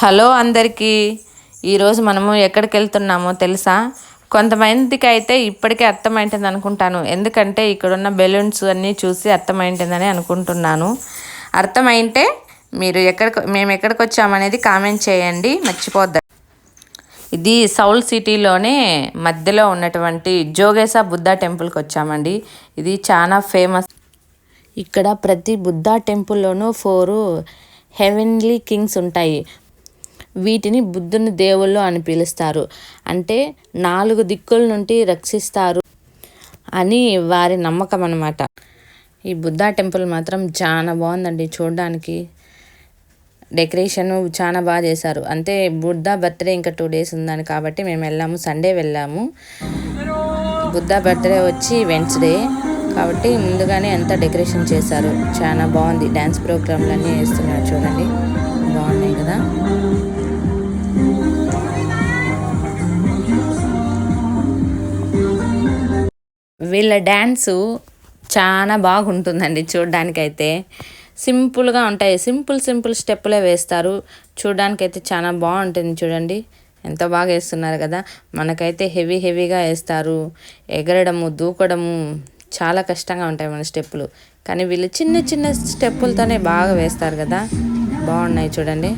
Hello అందరికీ. ఈరోజు మనము ఎక్కడికి వెళ్తున్నామో తెలుసా? కొంతమందికి అయితే ఇప్పటికే అర్థమైంటుంది అనుకుంటాను. ఎందుకంటే ఇక్కడున్న బెలూన్స్ అన్నీ చూసి అర్థమైంటుందని అనుకుంటున్నాను. అర్థమైంటే మీరు ఎక్కడికి మేము ఎక్కడికి వచ్చామనేది కామెంట్ చేయండి. మర్చిపోద్దాం ఇది సౌల్ సిటీలోనే మధ్యలో ఉన్నటువంటి జోగేశ బుద్ధ టెంపుల్కి వచ్చామండి ఇది చాలా ఫేమస్. ఇక్కడ ప్రతి బుద్ధ టెంపుల్లోనూ ఫోరు హెవెన్లీ కింగ్స్ ఉంటాయి. వీటిని బుద్ధుని దేవుళ్ళు అని పిలుస్తారు. అంటే నాలుగు దిక్కుల నుండి రక్షిస్తారు అని వారి నమ్మకం అనమాట ఈ బుద్ధా టెంపుల్ మాత్రం చాలా బాగుందండి చూడడానికి. డెకరేషన్ చాలా బాగా చేశారు. అంటే బుద్ధ బర్త్డే ఇంకా టూ డేస్ ఉందని కాబట్టి మేము వెళ్ళాము సండే వెళ్ళాము. బుద్ధ బర్త్డే వచ్చి వెన్స్డే కాబట్టి ముందుగానే అంతా డెకరేషన్ చేశారు. చాలా బాగుంది. డ్యాన్స్ ప్రోగ్రాంలన్నీ వేస్తున్నారు చూడండి. బాగున్నాయి కదా. వీళ్ళ డ్యాన్సు చాలా బాగుంటుందండి చూడ్డానికైతే. సింపుల్గా ఉంటాయి. సింపుల్ సింపుల్ స్టెప్పులే వేస్తారు. చూడ్డానికైతే చాలా బాగుంటుంది చూడండి. ఎంత బాగా వేస్తున్నారు కదా. మనకైతే హెవీ హెవీగా వేస్తారు. ఎగరడము దూకడము చాలా కష్టంగా ఉంటాయి మన స్టెప్పులు. కానీ వీళ్ళు చిన్న చిన్న స్టెప్పులతోనే బాగా వేస్తారు కదా. బాగున్నాయి చూడండి.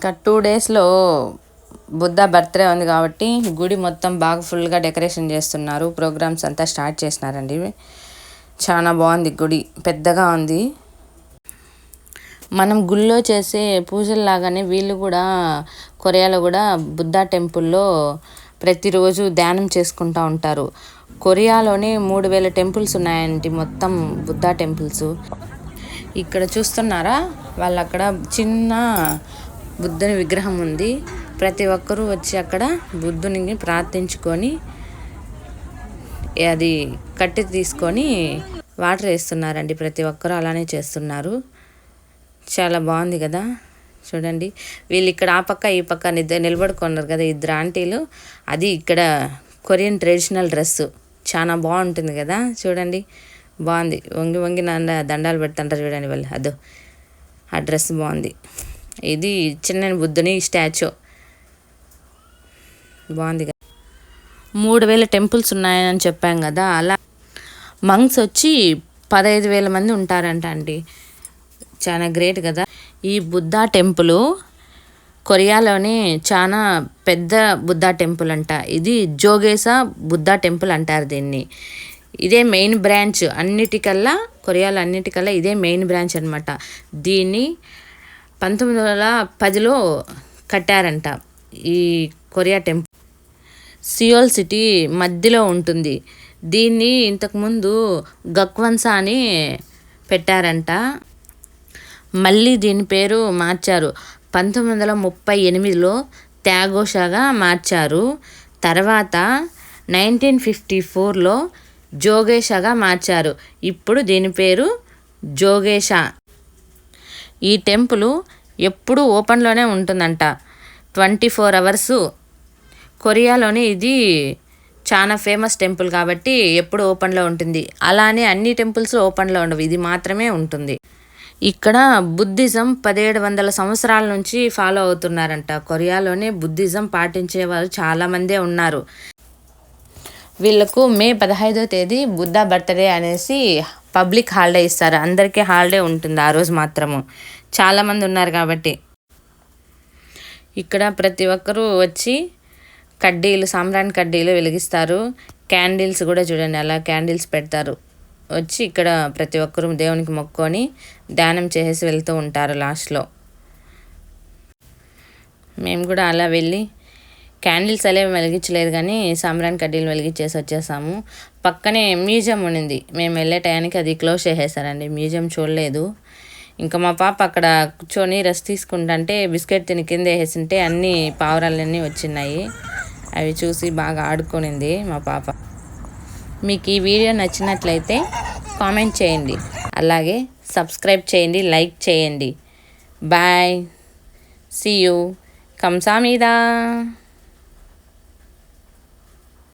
ఇంకా టూ డేస్లో బుద్ధ బర్త్డే ఉంది కాబట్టి గుడి మొత్తం బాగా ఫుల్గా డెకరేషన్ చేస్తున్నారు. ప్రోగ్రామ్స్ అంతా స్టార్ట్ చేసినారండి. చాలా బాగుంది గుడి. పెద్దగా ఉంది. మనం గుళ్ళో చేసే పూజల్లాగానే వీళ్ళు కూడా కొరియాలో కూడా బుద్ధ టెంపుల్లో ప్రతిరోజు ధ్యానం చేసుకుంటూ ఉంటారు. కొరియాలోనే మూడు వేల టెంపుల్స్ ఉన్నాయండి మొత్తం బుద్ధ టెంపుల్స్. ఇక్కడ చూస్తున్నారా? వాళ్ళు అక్కడ చిన్న బుద్ధుని విగ్రహం ఉంది. ప్రతి ఒక్కరూ వచ్చి అక్కడ బుద్ధుని ప్రార్థించుకొని అది కట్టి తీసుకొని వాటర్ వేస్తున్నారండి. ప్రతి ఒక్కరూ అలానే చేస్తున్నారు. చాలా బాగుంది కదా. చూడండి. వీళ్ళు ఇక్కడ ఆ పక్క ఈ పక్క నిద్ర నిలబడుకున్నారు కదా ఇద్దరు ఆంటీలు. అది ఇక్కడ కొరియన్ ట్రెడిషనల్ డ్రెస్సు చాలా బాగుంటుంది కదా. చూడండి. బాగుంది. వంగి వంగి నాన్న దండాలు పెడుతుంటారు చూడండి వాళ్ళు. అదో. ఆ డ్రెస్ బాగుంది. ఇది చిన్న బుద్ధుని స్టాచ్యూ. బాగుంది కదా. మూడు వేల టెంపుల్స్ ఉన్నాయని చెప్పాం కదా అలా మంగ్స్ వచ్చి పదహైదు వేల మంది ఉంటారంట అండి. చాలా గ్రేట్ కదా. ఈ బుద్ధ టెంపుల్ కొరియాలోనే చాలా పెద్ద బుద్ధ టెంపుల్ అంట. ఇది జోగేస బుద్ధ టెంపుల్ అంటారు దీన్ని. ఇదే మెయిన్ బ్రాంచ్. అన్నిటికల్లా కొరియాలో అన్నిటికల్లా ఇదే మెయిన్ బ్రాంచ్ అనమాట దీన్ని పంతొమ్మిది వందల పదిలో కట్టారంట ఈ కొరియా టెంపుల్. సియోల్ సిటీ మధ్యలో ఉంటుంది. దీన్ని ఇంతకుముందు గక్వంసా అని పెట్టారంట. మళ్ళీ దీని పేరు మార్చారు. పంతొమ్మిది వందల ముప్పై ఎనిమిదిలో త్యాగోషాగా మార్చారు. తర్వాత నైన్టీన్ ఫిఫ్టీ ఫోర్లో జోగేషాగా మార్చారు. ఇప్పుడు దీని పేరు జోగేషా. ఈ టెంపుల్ ఎప్పుడూ ఓపెన్లోనే ఉంటుందంట. Twenty four hours. కొరియాలోనే ఇది చాలా ఫేమస్ టెంపుల్ కాబట్టి ఎప్పుడు ఓపెన్లో ఉంటుంది. అలానే అన్ని టెంపుల్స్ ఓపెన్లో ఉండవు. ఇది మాత్రమే ఉంటుంది. ఇక్కడ బుద్ధిజం పదిహేడు వందల సంవత్సరాల నుంచి ఫాలో అవుతున్నారంట. కొరియాలోనే బుద్ధిజం పాటించే వాళ్ళు చాలామందే ఉన్నారు. వీళ్ళకు మే పదహైదో తేదీ బుద్ధ బర్త్డే అనేసి పబ్లిక్ హాలిడే ఇస్తారు. అందరికీ హాలిడే ఉంటుంది ఆ రోజు మాత్రము. చాలామంది ఉన్నారు కాబట్టి. ఇక్కడ ప్రతి ఒక్కరూ వచ్చి కడ్డీలు సాంబ్రాన్ కడ్డీలు వెలిగిస్తారు. క్యాండిల్స్ కూడా చూడండి అలా క్యాండిల్స్ పెడతారు. వచ్చి ఇక్కడ ప్రతి ఒక్కరూ దేవునికి మొక్కొని ధ్యానం చేసేసి వెళ్తూ ఉంటారు లాస్ట్లో. మేము కూడా అలా వెళ్ళి క్యాండిల్స్ అనేవి వెలిగించలేదు కానీ సాంబ్రాన్ కడ్డీలు వెలిగించేసి వచ్చేసాము. పక్కనే మ్యూజియం ఉండింది మేము వెళ్ళే టయానికి అది క్లోజ్ చేసేసారండి. మ్యూజియం చూడలేదు. ఇంకా మా పాప అక్కడ కూర్చొని రెస్ట్ తీసుకుంటుంటే బిస్కెట్ తిని కింద వేసింటే అన్ని పావురాలన్నీ వచ్చినాయి అవి చూసి బాగా ఆడుకునింది మా పాప. మీకు ఈ వీడియో నచ్చినట్లయితే కామెంట్ చేయండి. అలాగే సబ్స్క్రైబ్ చేయండి లైక్ చేయండి. బాయ్. See you కంసామీదా